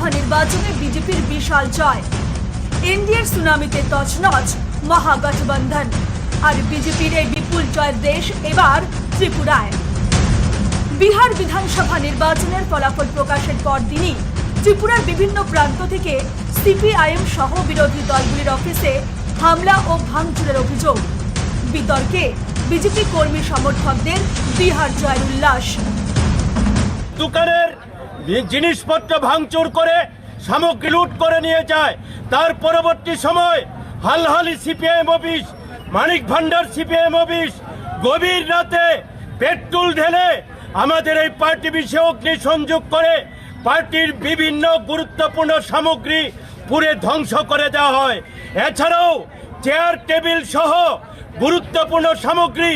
বিধানসভা নির্বাচনে বিজেপির বিশাল জয়। এনডিএর সুনামিতে তছনছ মহাগঠবন্ধন। আর বিজেপির এই বিপুল জয়ের দেশ এবার ত্রিপুরায়। বিহার বিধানসভা নির্বাচনের ফলাফল প্রকাশের পর দিনই ত্রিপুরার বিভিন্ন প্রান্ত থেকে সিপিআইএম সহ বিরোধী দলগুলির অফিসে হামলা ও ভাঙচুরের অভিযোগ। বিতর্কে বিজেপি কর্মী সমর্থকদের বিহার জয়ের উল্লাস। দোকানের জিনিসপত্র ভাঙচুর করে সামগ্রী লুট করে নিয়ে যায়। তার পরবর্তী সময় Halhali CPIM office, Manik Bhandar CPIM office, গভীর রাতে পেট্রোল ঢেলে আমাদের এই পার্টি বিষয়ে অগ্নি সংযোগ করে পার্টির বিভিন্ন গুরুত্বপূর্ণ সামগ্রী পুরে ধ্বংস করে দেওয়া হয়। এছাড়াও চেয়ার, টেবিল সহ গুরুত্বপূর্ণ সামগ্রী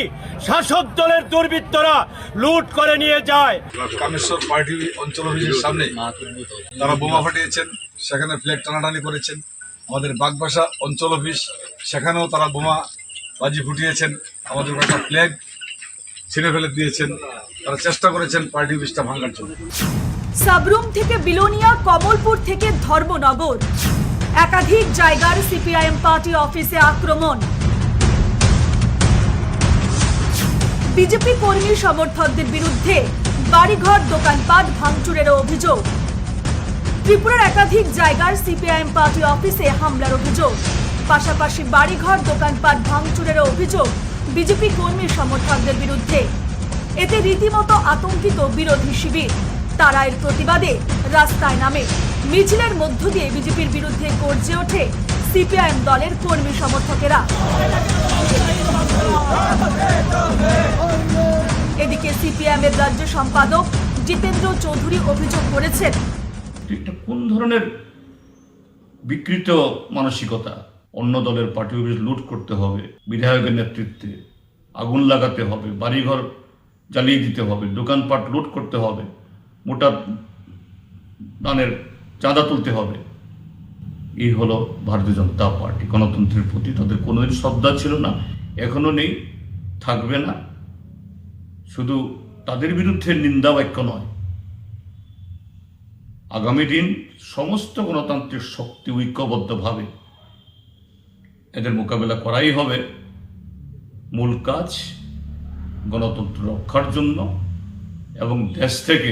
শাসক দলের দুর্বৃত্তরা লুট করে নিয়ে যায়। কামেশ্বর পার্টি অঞ্চল অফিসের সামনে তারা বোমা ফাটিয়েছেন সেখানে ফ্ল্যাগ টানাটানি করেছেন। আমাদের বাগবাসা অঞ্চল অফিস সেখানেও তারা বোমা বাজি ফুটিয়েছেন। আমাদের একটা ফ্ল্যাগ ছিঁড়ে ফেলে দিয়েছেন। তারা চেষ্টা করেছেন পার্টি অফিসটা ভাঙার জন্য। সাবরুম থেকে বিলোনিয়া কমলপুর থেকে ধর্মনগর। একাধিক জায়গার সিপিআইএম পার্টি অফিসে আক্রমণ। বিজেপি কর্মী সমর্থকদের বিরুদ্ধে বাড়িঘর, দোকানপাট ভাঙচুরের অভিযোগ। ত্রিপুরার একাধিক জায়গার সিপিআইএম পার্টি অফিসে হামলার অভিযোগ। পাশাপাশি বাড়িঘর, দোকানপাট ভাঙচুরের অভিযোগ বিজেপি কর্মী সমর্থকদের বিরুদ্ধে। এতে রীতিমতো আতঙ্কিত বিরোধী শিবির। তারা এর প্রতিবাদে রাস্তায় নামে। মিছিলের মধ্য দিয়ে বিজেপির বিরুদ্ধে গর্জে ওঠে সিপিআইএম দলের কর্মী সমর্থকেরা। এদিকে সিপিআইএম এর রাজ্য সম্পাদক জিতেন্দ্র চৌধুরী অভিযোগ করেছেন। কোন ধরনের বিকৃত মানসিকতা? অন্য দলের পার্টি অফিস লুট করতে হবে, বিধায়কের নেতৃত্বে আগুন লাগাতে হবে, বাড়িঘর জ্বালিয়ে দিতে হবে, দোকানপাট লুট করতে হবে, মোটা দানের চাঁদা তুলতে হবে। এই হলো ভারতীয় জনতা পার্টি। গণতন্ত্রের প্রতি তাদের কোনোদিন শ্রদ্ধা ছিল না, এখনও নেই, থাকবে না। শুধু তাদের বিরুদ্ধে নিন্দা বাক্য নয়। আগামী দিন সমস্ত গণতান্ত্রিক শক্তি ঐক্যবদ্ধভাবে এদের মোকাবেলা করাই হবে। মূল কাজ গণতন্ত্র রক্ষার জন্য এবং দেশ থেকে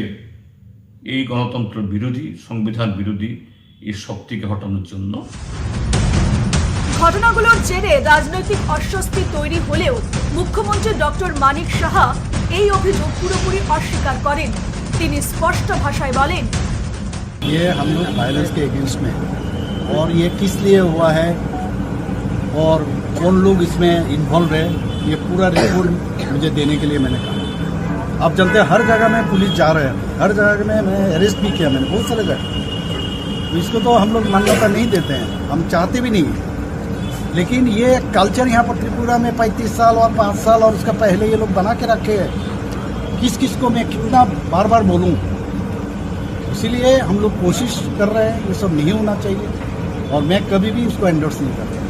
এই গণতন্ত্র বিরোধী, সংবিধান বিরোধী এই শক্তিকে হটানোর জন্য ঘটনাগুলোর জেরে রাজনৈতিক অস্বস্তি তৈরি হলেও মুখ্যমন্ত্রী ডক্টর মানিক সাহা এই অভিযোগ পুরোপুরি অস্বীকার করেন তিনি স্পষ্ট ভাষায় বলেন ये हम लोग वायलेंस के अगेंस्ट में हैं। और ये किस लिए हुआ है और कौन लोग इसमें इन्वॉल्व है ये पूरा रिपोर्ट मुझे देने के लिए मैंने कहा आप जानते हैं हर जगह में पुलिस जा रहे हैं हर जगह में मैं अरेस्ट भी किया मैंने बहुत सारे जगह तो इसको तो हम लोग मान्यता नहीं देते हैं हम चाहते भी नहीं हैं लेकिन ये कल्चर यहाँ पर त्रिपुरा में पैंतीस साल और पाँच साल और उसका पहले ये लोग बना के रखे हैं किस किस को मैं कितना बार बार बोलूँ इसीलिए हम लोग कोशिश कर रहे हैं ये सब नहीं होना चाहिए और मैं कभी भी इसको एंडोर्स नहीं करता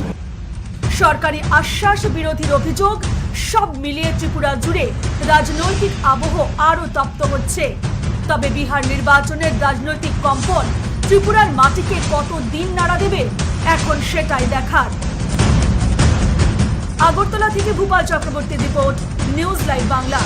সরকারি আশ্বাস বিরোধীর অভিযোগ সব মিলিয়ে ত্রিপুরা জুড়ে রাজনৈতিক আবহ আরও তপ্ত হচ্ছে তবে বিহার নির্বাচনের রাজনৈতিক কম্পন ত্রিপুরার মাটিকে কত দিন নাড়া দেবে, এখন সেটাই দেখার। আগরতলা থেকে Bhupal Chakraborty report, news live Bangla.